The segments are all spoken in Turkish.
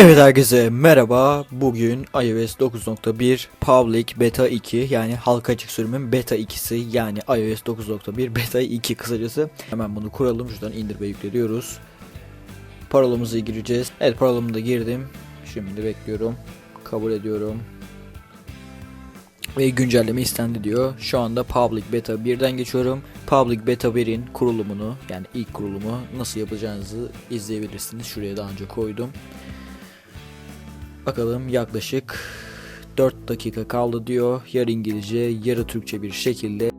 Evet herkese merhaba. Bugün iOS 9.1 Public Beta 2 yani halka açık sürümün beta 2'si yani iOS 9.1 Beta 2 kısacası. Hemen bunu kuralım. Şuradan indir ve yükle diyoruz. Parolamızı gireceğiz. Evet parolamı da girdim. Şimdi bekliyorum. Kabul ediyorum. Ve güncelleme istendi diyor. Şu anda Public Beta 1'den geçiyorum. Public Beta 1'in kurulumunu yani ilk kurulumu nasıl yapacağınızı izleyebilirsiniz. Şuraya daha önce koydum. Bakalım yaklaşık 4 dakika kaldı diyor. Yarı İngilizce, yarı Türkçe bir şekilde.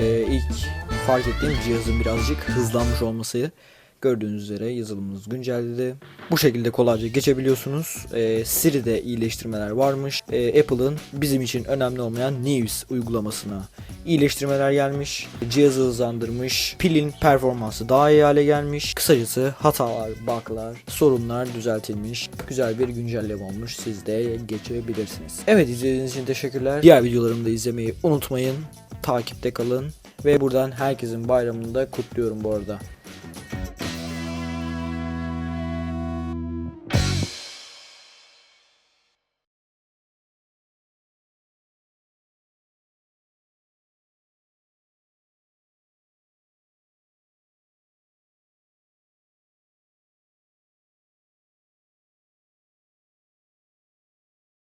Ee, ilk fark ettiğim cihazın birazcık hızlanmış olması. Gördüğünüz üzere yazılımımız güncelledi. Bu şekilde kolayca geçebiliyorsunuz. Ee, Siri'de iyileştirmeler varmış. Ee, Apple'ın bizim için önemli olmayan News uygulamasına iyileştirmeler gelmiş. Cihazı hızlandırmış. Pilin performansı daha iyi hale gelmiş. Kısacası hatalar, bug'lar, sorunlar düzeltilmiş. Güzel bir güncelleme olmuş. Siz de geçebilirsiniz. Evet izlediğiniz için teşekkürler. Diğer videolarımı da izlemeyi unutmayın. Takipte kalın. Ve buradan herkesin bayramını da kutluyorum bu arada.